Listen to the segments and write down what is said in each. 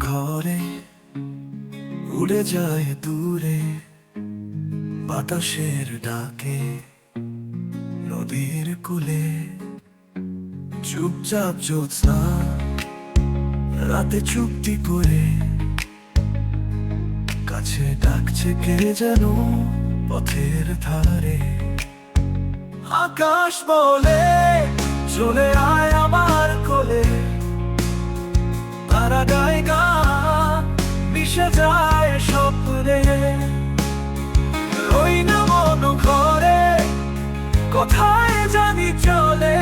ঘরে উড়ে যায় দূরে বাতাসের ডাকে নদীর কূলে। চুপচাপ জ্যোৎস্না, রাতে চুপটি করে। কাছে ডাকছে কে যেন পথের ধারে। আকাশ বলে, চলে আয় তারা গায় গান মিশে যায় স্বপ্নে। ওই না মন ঘরে, কোথায় জানি চলে।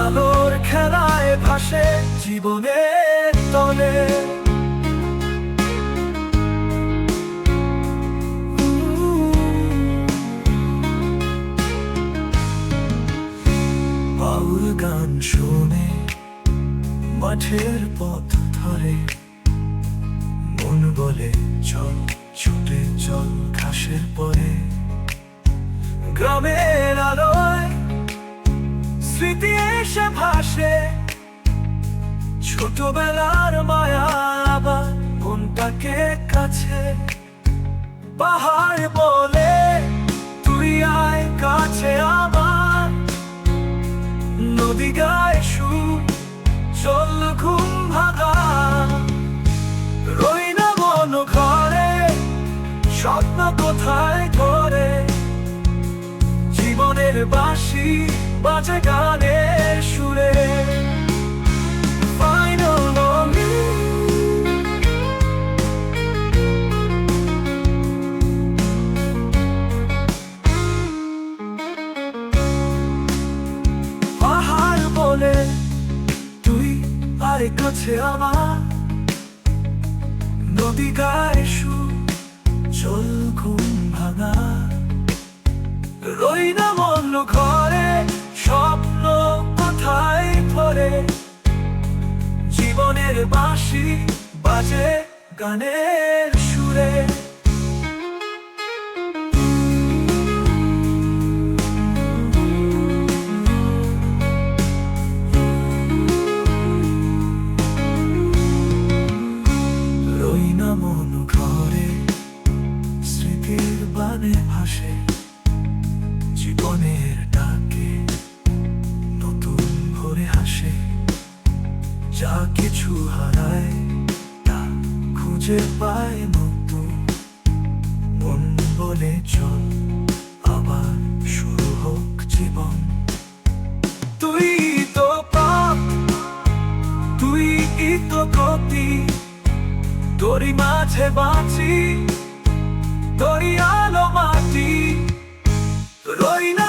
আলোর খেলায় ভাসে জীবনের তলে। গান শুনে। মাঠের পথ ধরে। মন বলে, চল, ছুটে চল ঘাসের পরে। গ্রামের আলোয় স্মৃতি এসে ভাসে। ছোটবেলার মায়া আবার মনটাকে কাছে। পাহাড় বলে জীবনের বাঁশি বাজে গানের সুরে। বলে, তুই আরে কাছে আমার। নদী গায়ে সু চল ঘুম ভাঙা। বাঁশি বাজে গানের সুরে। মন ঘরে স্মৃতির বানে ভাসে। খুঁজে পায় নতুন মন বলে চল, আবার শুরু হোক জীবন। তুই তো পাপ, তুই তো গতি তোরই মাঝে বাঁচি, তোরই আলো মাটি। রই না